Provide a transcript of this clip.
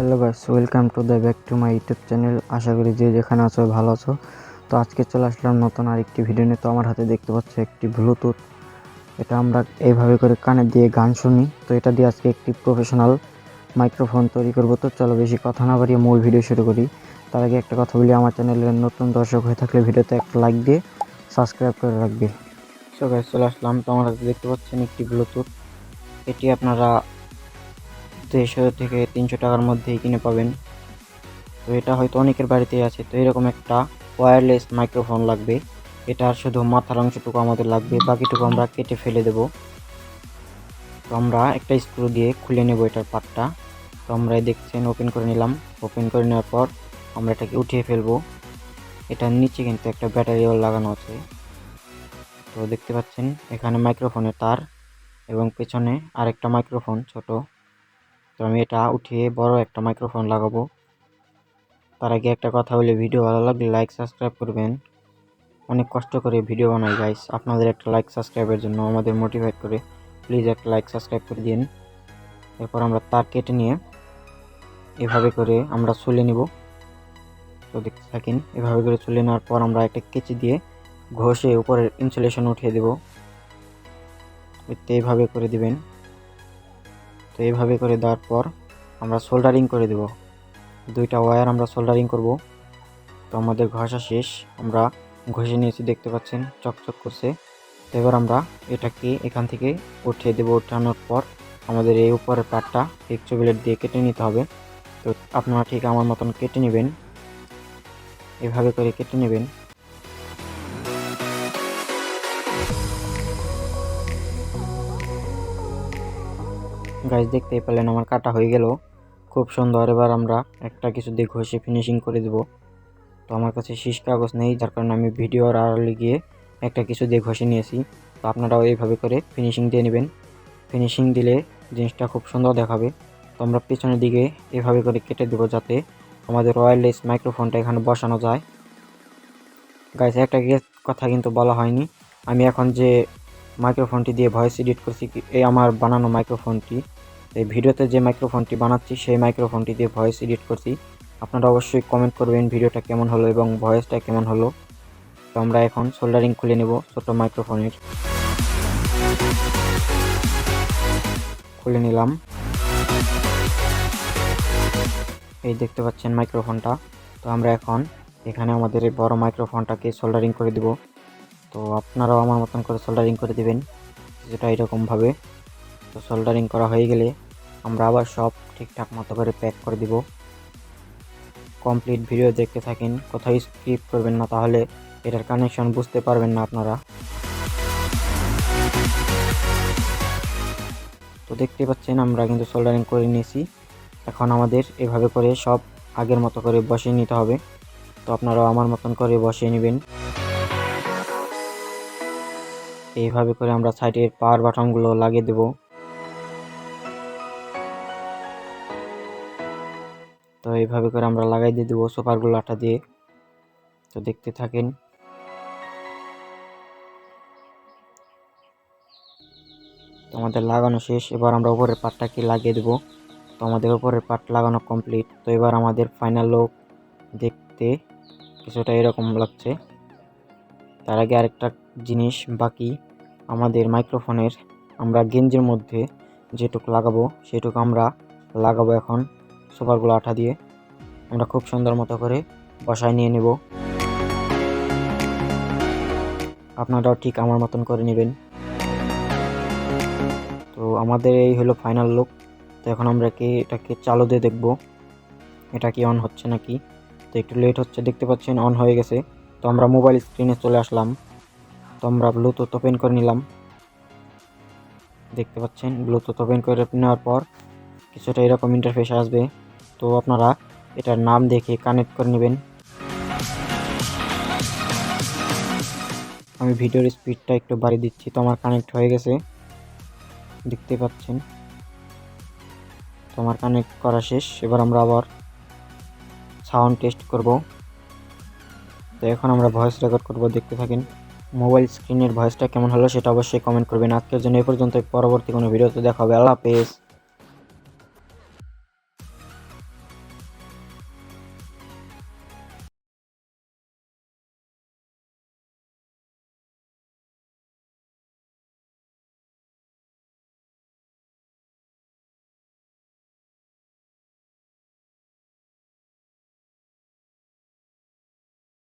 Hello guys, welcome to the back to my YouTube channel. আশা করি যে যেখানে আছো ভালো আছো। তো আজকে চলে আসলাম নতুন আরেকটি ভিডিও নিয়ে। তো আমার হাতে দেখতে পাচ্ছ একটি ব্লুটুথ এটা আমরা এইভাবে করে কানে দিয়ে গান শুনি। তো এটা দিয়ে আজকে একটি প্রফেশনাল মাইক্রোফোন তৈরি করব। তো চলো বেশি কথা না বাড়িয়ে মূল ভিডিও শুরু করি। তার আগে একটা কথা বলি, আমার চ্যানেলের নতুন দর্শক হয়ে থাকলে ভিডিওতে একটা লাইক দিয়ে সাবস্ক্রাইব করে রাখবে। সো গাইস চলে আসলাম। তো আমার হাতে দেখতে পাচ্ছেন একটি ব্লুটুথ এটি আপনারা দেড়শো থেকে তিনশো টাকার মধ্যেই কিনে পাবেন। তো এটা হয়তো অনেকের বাড়িতেই আছে। তো এরকম একটা ওয়্যারলেস মাইক্রোফোন লাগবে। এটার শুধু মাথার অংশটুকু আমাদের লাগবে। বাকিটুকু আমরা কেটে ফেলে দেব। তো আমরা একটা স্ক্রু দিয়ে খুলে নেব এটার পাটটা। তো আমরা দেখছেন ওপেন করে নিলাম। ওপেন করে নেওয়ার পর আমরা এটাকে উঠিয়ে ফেলব। এটার নিচে কিন্তু একটা ব্যাটারিও লাগানো আছে। তো দেখতে পাচ্ছেন, এখানে মাইক্রোফোনের তার এবং পেছনে আরেকটা মাইক্রোফোন ছোট। তো আমি এটা উঠিয়ে বড় একটা মাইক্রোফোন লাগাবো। তার আগে একটা কথা বলে ভিডিও ভালো লাগলে লাইক সাবস্ক্রাইব করবেন। অনেক কষ্ট করে ভিডিও বানাই গাইস আপনাদের একটা লাইক সাবস্ক্রাইবের জন্য আমাদের মোটিভেট করে। প্লিজ একটা লাইক সাবস্ক্রাইব করে দিন। এরপর আমরা তার কেটে নিয়ে এভাবে করে আমরা চলে নিব। তো দেখতে থাকেন এভাবে করে চলে নেওয়ার পর আমরা একটা কেচি দিয়ে ঘষে উপরের ইনসুলেশন উঠিয়ে দেব। এইভাবে করে দিবেন। তো এইভাবে করে দেওয়ার পর আমরা সোল্ডারিং করে দেব। দুইটা ওয়্যার আমরা সোল্ডারিং করব। তো আমাদের ঘষা শেষ। আমরা ঘষে নিয়েছি, দেখতে পাচ্ছেন, চকচক করছে। তো এবার আমরা এটাকে এখান থেকে উঠিয়ে দেব উঠানোর পর আমাদের এই উপরের পাটটা একশো ব্লেড দিয়ে কেটে নিতে হবে। তো আপনারা ঠিক আমার মতন কেটে নেবেন। এভাবে করে কেটে নেবেন। গাছ দেখতেই পেলেন আমার কাটা হয়ে গেল। খুব সুন্দর। এবার আমরা একটা কিছু দিয়ে ঘষে ফিনিশিং করে দেব। তো আমার কাছে শীষ কাগজ নেই, যার কারণে আমি ভিডিওর আড়ালে গিয়ে একটা কিছু দিয়ে ঘষে নিয়েছি। তো আপনারাও এইভাবে করে ফিনিশিং দিয়ে নেবেন। ফিনিশিং দিলে জিনিসটা খুব সুন্দর দেখাবে। তো আমরা পেছনের দিকে এভাবে করে কেটে দেবো যাতে আমাদের ওয়্যারলেস মাইক্রোফোনটা এখানে বসানো যায়। গাইছে একটা কথা কিন্তু বলা হয়নি। আমি এখন যে মাইক্রোফোনটি দিয়ে ভয়েস এডিট করছি, এই আমার বানানো মাইক্রোফোনটি এই ভিডিওতে যে মাইক্রোফোনটি বানাচ্ছি, সেই মাইক্রোফোনটি দিয়ে ভয়েস এডিট করছি। আপনারা অবশ্যই কমেন্ট করবেন ভিডিওটা কেমন হলো এবং ভয়েসটা কেমন হলো। তো আমরা এখন সোল্ডারিং খুলে নেব ছোট মাইক্রোফোনের খুলে নিলাম। এই দেখতে পাচ্ছেন মাইক্রোফোনটা তো আমরা এখন এখানে আমাদের এই বড় মাইক্রোফোনটাকে সোল্ডারিং করে দিব। তো আপনারাও আমার মতন করে সোল্ডারিং করে দেবেন যেটা এরকমভাবে। তো সোল্ডারিং করা হয়ে গেলে আমরা আবার সব ঠিকঠাক মতো করে প্যাক করে দিব। কমপ্লিট ভিডিও দেখতে থাকেন, কোথাও স্কিপ করবেন না, তাহলে এটার কানেকশন বুঝতে পারবেন না আপনারা। তো দেখতে পাচ্ছেন, আমরা কিন্তু সোল্ডারিং করে নিয়েছি। এখন আমাদের এভাবে করে সব আগের মতো করে বসিয়ে নিতে হবে। তো আপনারাও আমার মতন করে বসিয়ে নেবেন। এইভাবে করে আমরা সাইডের পাওয়ার বাটনগুলো লাগিয়ে দেব। তো এইভাবে করে আমরা লাগাই দিয়ে দেবো সুপারগুলো আটা দিয়ে। তো দেখতে থাকেন। তো আমাদের লাগানো শেষ। এবার আমরা উপরের পাটটাকে লাগিয়ে দেবো? তো আমাদের উপরের পাট লাগানো কমপ্লিট তো এবার আমাদের ফাইনাল লুক দেখতে কিছুটা এরকম লাগছে। তার আগে আরেকটা জিনিস বাকি। আমাদের মাইক্রোফোনের আমরা গেঞ্জের মধ্যে যেটুকু লাগাবো, সেটুকু আমরা লাগাবো এখন। সুপারগুলো আঠা দিয়ে আমরা খুব সুন্দর মতো করে বসায় নিয়ে নেব। আপনারাও ঠিক আমার মতন করে নেবেন। তো আমাদের এই হলো ফাইনাল লুক তো এখন আমরা কি এটাকে চালু দিয়ে দেখব। এটা কি অন হচ্ছে নাকি? তো একটু লেট হচ্ছে, দেখতে পাচ্ছেন অন হয়ে গেছে। তো আমরা মোবাইল স্ক্রিনে চলে আসলাম। তো আমরা ব্লুটুথ ওপেন করে নিলাম। দেখতে পাচ্ছেন ব্লুটুথ ওপেন করে নেওয়ার পর কিছুটা এরকম ইন্টারফেস আসবে। তো আপনারা এটার নাম দেখে কানেক্ট করে নেবেন। আমি ভিডিওর স্পিডটা একটু বাড়িয়ে দিচ্ছি, তো আমার কানেক্ট হয়ে গেছে। দেখতে পাচ্ছেন? তো আমার কানেক্ট করা শেষ। এবার আমরা আবার সাউন্ড টেস্ট করব। তো এখন আমরা ভয়েস রেকর্ড করব, দেখতে থাকেন। মোবাইল স্ক্রিনের ভয়েসটা কেমন হলো সেটা অবশ্যই কমেন্ট করবেন। আজকের জন্য এই পর্যন্ত পরবর্তী কোনো ভিডিওতে দেখা হবে। আল্লাহ হাফেজ।